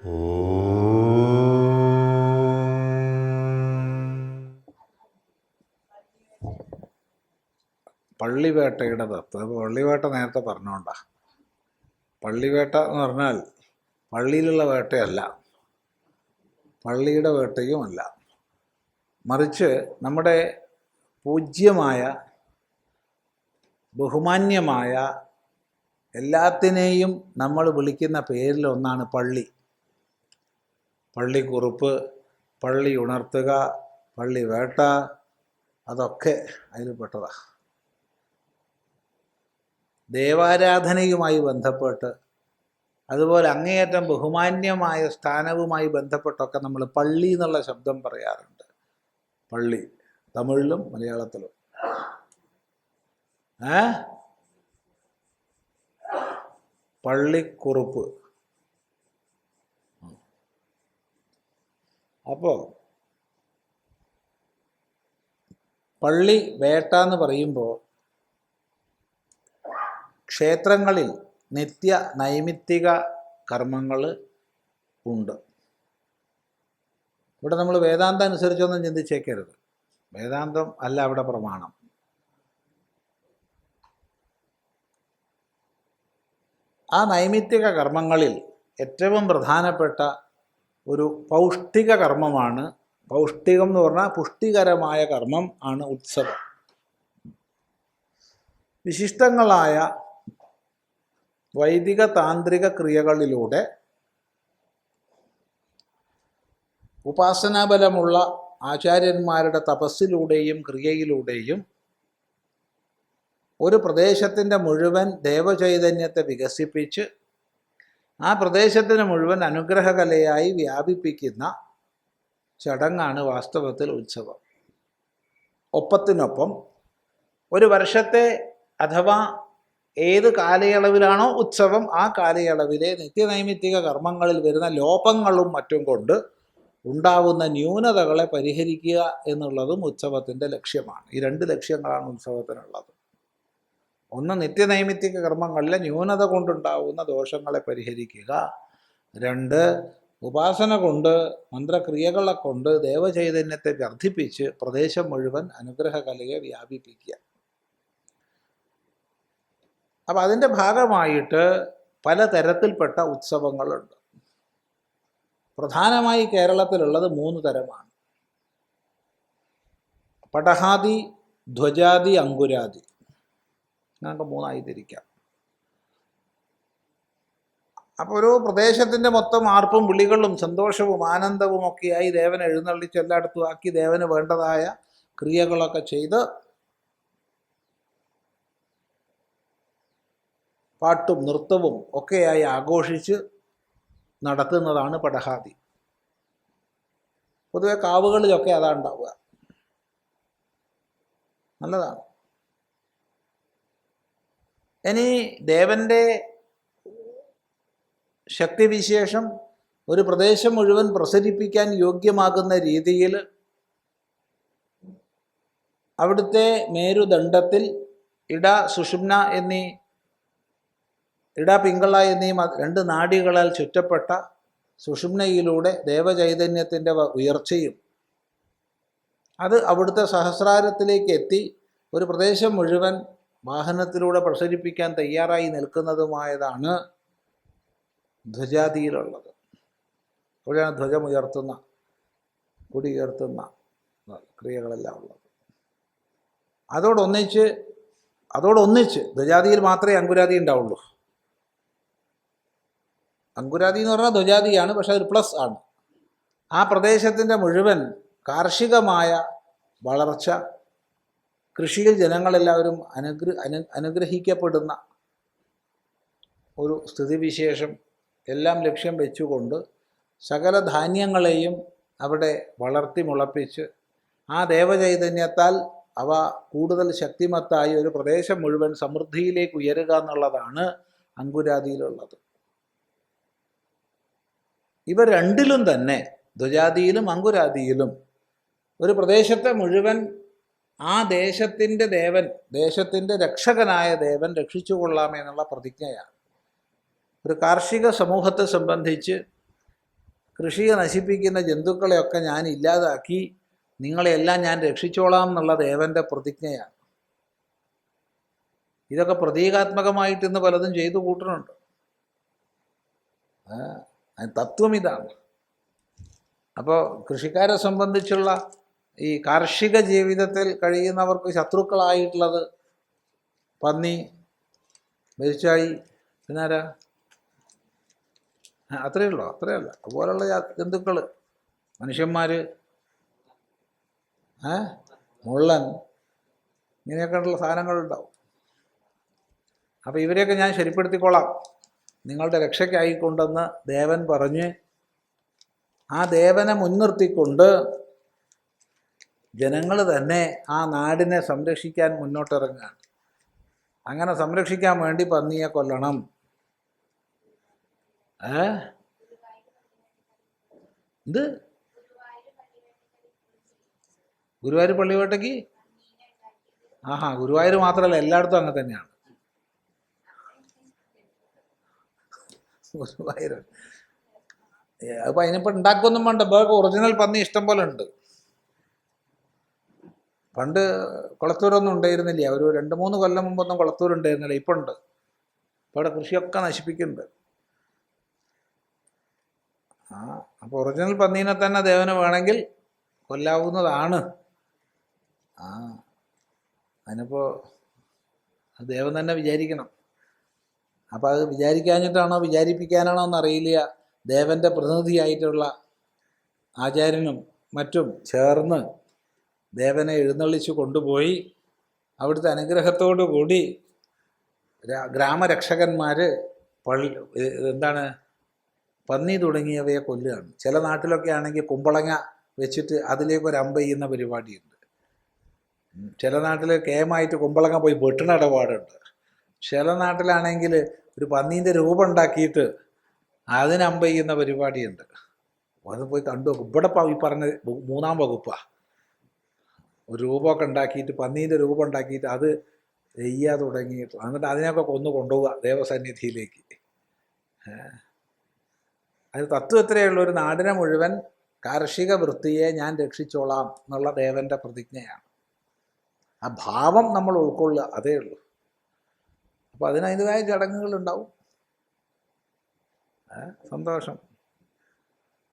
പള്ളിവേട്ടയുടെ തത്വം പള്ളിവേട്ട നേരത്തെ പറഞ്ഞോണ്ടാ. പള്ളിവേട്ട എന്ന് പറഞ്ഞാൽ പള്ളിയിലുള്ള വേട്ടയല്ല. പള്ളിയുടെ വേട്ടയുമല്ല. മറിച്ച് നമ്മുടെ പൂജ്യമായ ബഹുമാന്യമായ എല്ലാത്തിനെയും നമ്മൾ വിളിക്കുന്ന പേരിലൊന്നാണ് പള്ളി. പള്ളിക്കുറുപ്പ് പള്ളി ഉണർത്തുക പള്ളി വേട്ട അതൊക്കെ അതിൽപ്പെട്ടതാ. ദേവാരാധനയുമായി ബന്ധപ്പെട്ട് അതുപോലെ അങ്ങേയറ്റം ബഹുമാന്യമായ സ്ഥാനവുമായി ബന്ധപ്പെട്ടൊക്കെ നമ്മൾ പള്ളി എന്നുള്ള ശബ്ദം പറയാറുണ്ട്. പള്ളി തമിഴിലും മലയാളത്തിലും. ഏ? പള്ളിക്കുറുപ്പ്. അപ്പോൾ പള്ളി വേട്ട എന്ന് പറയുമ്പോൾ ക്ഷേത്രങ്ങളിൽ നിത്യ നൈമിത്തിക കർമ്മങ്ങൾ ഉണ്ട്. ഇവിടെ നമ്മൾ വേദാന്തം അനുസരിച്ചൊന്നും ചിന്തിച്ചേക്കരുത്. വേദാന്തം അല്ല അവിടെ പ്രമാണം. ആ നൈമിത്തിക കർമ്മങ്ങളിൽ ഏറ്റവും പ്രധാനപ്പെട്ട ഒരു പൗഷ്ടിക കർമ്മമാണ്. പൗഷ്ടികം എന്ന് പറഞ്ഞാൽ പുഷ്ടികരമായ കർമ്മം ആണ് ഉത്സവം. വിശിഷ്ടങ്ങളായ വൈദിക താന്ത്രിക ക്രിയകളിലൂടെ ഉപാസനാബലമുള്ള ആചാര്യന്മാരുടെ തപസ്സിലൂടെയും ക്രിയയിലൂടെയും ഒരു പ്രദേശത്തിന്റെ മുഴുവൻ ദേവചൈതന്യത്തെ വികസിപ്പിച്ച് ആ പ്രദേശത്തിന് മുഴുവൻ അനുഗ്രഹകലയായി വ്യാപിപ്പിക്കുന്ന ചടങ്ങാണ് വാസ്തവത്തിൽ ഉത്സവം. ഒപ്പത്തിനൊപ്പം ഒരു വർഷത്തെ അഥവാ ഏത് കാലയളവിലാണോ ഉത്സവം ആ കാലയളവിലെ നിത്യനൈമിത്തിക കർമ്മങ്ങളിൽ വരുന്ന ലോപങ്ങളും മറ്റും കൊണ്ട് ഉണ്ടാവുന്ന ന്യൂനതകളെ പരിഹരിക്കുക എന്നുള്ളതും ഉത്സവത്തിന്റെ ലക്ഷ്യമാണ്. ഈ രണ്ട് ലക്ഷ്യങ്ങളാണ് ഉത്സവത്തിനുള്ളത്. ഒന്ന് നിത്യനൈമിത്തിക കർമ്മങ്ങളിലെ ന്യൂനത കൊണ്ടുണ്ടാവുന്ന ദോഷങ്ങളെ പരിഹരിക്കുക. രണ്ട് ഉപാസന കൊണ്ട് മന്ത്രക്രിയകളെ കൊണ്ട് ദേവചൈതന്യത്തെ വർദ്ധിപ്പിച്ച് പ്രദേശം മുഴുവൻ അനുഗ്രഹകലയെ വ്യാപിപ്പിക്കുക. അപ്പം അതിന്റെ ഭാഗമായിട്ട് പലതരത്തിൽപ്പെട്ട ഉത്സവങ്ങളുണ്ട്. പ്രധാനമായി കേരളത്തിലുള്ളത് മൂന്ന് തരമാണ്. പടഹാദി ധ്വജാദി അങ്കുരാദി. നമുക്ക് മൂന്നായി തിരിക്കാം. അപ്പോൾ ഒരു പ്രദേശത്തിന്റെ മൊത്തം ആർപ്പും വിളികളും സന്തോഷവും ആനന്ദവും ഒക്കെയായി ദേവനെ എഴുന്നള്ളിച്ച് എല്ലായിടത്തും ആക്കി ദേവന് വേണ്ടതായ ക്രിയകളൊക്കെ ചെയ്ത് പാട്ടും നൃത്തവും ഒക്കെയായി ആഘോഷിച്ച് നടത്തുന്നതാണ് പടഹാദി പൊതുവെ കാവുകളിലൊക്കെ അതാണ് ഉണ്ടാവുക. നല്ലതാണ്. ഇനി ദേവന്റെ ശക്തിവിശേഷം ഒരു പ്രദേശം മുഴുവൻ പ്രസരിപ്പിക്കാൻ യോഗ്യമാകുന്ന രീതിയിൽ അവിടുത്തെ മേരുദണ്ഡത്തിൽ ഇട സുഷുമ്ന എന്നീ ഇട പിങ്കള എന്നീ രണ്ട് നാടികളാൽ ചുറ്റപ്പെട്ട സുഷുമ്നയിലൂടെ ദേവചൈതന്യത്തിന്റെ ഉയർച്ചയും അത് അവിടുത്തെ സഹസ്രാരത്തിലേക്ക് എത്തി ഒരു പ്രദേശം മുഴുവൻ വാഹനത്തിലൂടെ പ്രസരിപ്പിക്കാൻ തയ്യാറായി നിൽക്കുന്നതുമായതാണ് ധ്വജാതിയിലുള്ളത്. അവിടെയാണ് ധ്വജമുയർത്തുന്ന ഉയർത്തുന്ന കൊടി ഉയർത്തുന്ന ക്രിയകളെല്ലാം ഉള്ളത്. അതോടൊന്നിച്ച് അതോടൊന്നിച്ച് ധ്വജാതിയിൽ മാത്രമേ അങ്കുരാതി ഉണ്ടാവുള്ളൂ. അങ്കുരാതി എന്ന് പറഞ്ഞാൽ ധ്വജാതിയാണ് പക്ഷെ അതൊരു പ്ലസ് ആണ്. ആ പ്രദേശത്തിന്റെ മുഴുവൻ കാർഷികമായ വളർച്ച കൃഷിയിൽ ജനങ്ങളെല്ലാവരും അനുഗ്ര അനു അനുഗ്രഹിക്കപ്പെടുന്ന ഒരു സ്ഥിതിവിശേഷം എല്ലാം ലക്ഷ്യം വെച്ചുകൊണ്ട് സകല ധാന്യങ്ങളെയും അവിടെ വളർത്തി മുളപ്പിച്ച് ആ ദേവചൈതന്യത്താൽ അവ കൂടുതൽ ശക്തിമത്തായി ഒരു പ്രദേശം മുഴുവൻ സമൃദ്ധിയിലേക്ക് ഉയരുക എന്നുള്ളതാണ് അങ്കുരാതിയിലുള്ളത് ഇവ രണ്ടിലും തന്നെ ധ്വജാതിയിലും അങ്കുരാതിയിലും ഒരു പ്രദേശത്തെ മുഴുവൻ ആ ദേശത്തിന്റെ ദേവൻ ദേശത്തിന്റെ രക്ഷകനായ ദേവൻ രക്ഷിച്ചു കൊള്ളാമെന്നുള്ള പ്രതിജ്ഞയാണ്. ഒരു കാർഷിക സമൂഹത്തെ സംബന്ധിച്ച് കൃഷിയെ നശിപ്പിക്കുന്ന ജന്തുക്കളെയൊക്കെ ഞാൻ ഇല്ലാതാക്കി നിങ്ങളെയെല്ലാം ഞാൻ രക്ഷിച്ചോളാം എന്നുള്ള ദേവന്റെ പ്രതിജ്ഞയാണ്. ഇതൊക്കെ പ്രതീകാത്മകമായിട്ട് ഇന്ന് പലതും ചെയ്തു കൂട്ടുന്നുണ്ട്. തത്വം ഇതാണ്. അപ്പോൾ കൃഷിക്കാരെ സംബന്ധിച്ചുള്ള ഈ കാർഷിക ജീവിതത്തിൽ കഴിയുന്നവർക്ക് ശത്രുക്കളായിട്ടുള്ളത് പന്നി മരിച്ചായി പിന്നാരാ? അത്രയേ ഉള്ളൂ അത്രയേ അല്ല അതുപോലുള്ള ജന്തുക്കൾ മനുഷ്യന്മാർ ഏ മുള്ളൻ ഇങ്ങനെയൊക്കെയുള്ള സാധനങ്ങളുണ്ടാവും. അപ്പോൾ ഇവരെയൊക്കെ ഞാൻ ശരിപ്പെടുത്തിക്കോളാം. നിങ്ങളുടെ രക്ഷയ്ക്കായിക്കൊണ്ടെന്ന് ദേവൻ പറഞ്ഞ് ആ ദേവനെ മുൻനിർത്തിക്കൊണ്ട് ജനങ്ങൾ തന്നെ ആ നാടിനെ സംരക്ഷിക്കാൻ മുന്നോട്ടിറങ്ങുകയാണ്. അങ്ങനെ സംരക്ഷിക്കാൻ വേണ്ടി പന്നിയെ കൊല്ലണം. ഏ? ഇത് ഗുരുവായൂർ പള്ളിവേട്ടയ്ക്ക് ആഹാ ഗുരുവായൂർ മാത്രമല്ല എല്ലായിടത്തും അങ്ങനെ തന്നെയാണ്. ഗുരുവായൂർ. അപ്പൊ അതിനിപ്പോ ഉണ്ടാക്കൊന്നും വേണ്ട. വേറെ ഒറിജിനൽ പന്നി ഇഷ്ടം പോലെ ഉണ്ട്. പണ്ട് കുളത്തൂരൊന്നും ഉണ്ടായിരുന്നില്ല. ഒരു രണ്ട് മൂന്ന് കൊല്ലം മുമ്പൊന്നും കുളത്തൂർ ഉണ്ടായിരുന്നില്ല ഇപ്പം ഉണ്ട് ഇപ്പോൾ അവിടെ കൃഷിയൊക്കെ നശിപ്പിക്കുന്നുണ്ട്. ആ അപ്പോൾ ഒറിജിനൽ പന്നീനെ തന്നെ ദേവന് വേണമെങ്കിൽ കൊല്ലാവുന്നതാണ്. ആ അതിനിപ്പോൾ ദേവൻ തന്നെ വിചാരിക്കണം. അപ്പോൾ അത് വിചാരിക്കാഞ്ഞിട്ടാണോ വിചാരിപ്പിക്കാനാണോ എന്നറിയില്ല. ദേവന്റെ പ്രതിനിധിയായിട്ടുള്ള ആചാര്യനും മറ്റും ചേർന്ന് ദേവനെ എഴുന്നള്ളിച്ചു കൊണ്ടുപോയി അവിടുത്തെ അനുഗ്രഹത്തോടു കൂടി ഗ്രാമരക്ഷകന്മാർ പള്ളി എന്താണ് പന്നി തുടങ്ങിയവയെ കൊല്ലുകയാണ്. ചില നാട്ടിലൊക്കെ ആണെങ്കിൽ കുമ്പളങ്ങ വെച്ചിട്ട് അതിലേക്ക് ഒരു അമ്പ ചെയ്യുന്ന പരിപാടിയുണ്ട്. ചില നാട്ടിൽ കേമായിട്ട് കുമ്പളങ്ങ പോയി വെട്ടുന്ന ഇടപാടുണ്ട്. ചില നാട്ടിലാണെങ്കിൽ ഒരു പന്നീന്റെ രൂപം ഉണ്ടാക്കിയിട്ട് അതിന് അമ്പ ചെയ്യുന്ന പരിപാടിയുണ്ട്. അത് പോയി കണ്ടു ഇവിടെ ഈ പറഞ്ഞ മൂന്നാം വകുപ്പാണ് ഒരു രൂപമൊക്കെ ഉണ്ടാക്കിയിട്ട് പന്നീന്റെ രൂപം ഉണ്ടാക്കിയിട്ട് അത് ചെയ്യാൻ തുടങ്ങിയിട്ട് എന്നിട്ട് അതിനൊക്കെ കൊന്നു കൊണ്ടുപോവുക ദേവസന്നിധിയിലേക്ക്. അത് തത്വത്തിലുള്ള ഒരു നാടിനെ മുഴുവൻ കാർഷിക വൃത്തിയെ ഞാൻ രക്ഷിച്ചോളാം എന്നുള്ള ദേവന്റെ പ്രതിജ്ഞയാണ്. ആ ഭാവം നമ്മൾ ഉൾക്കൊള്ളുക അതേ ഉള്ളൂ. അപ്പോൾ അതിനതിന്റെതായ ചടങ്ങുകളുണ്ടാവും സന്തോഷം.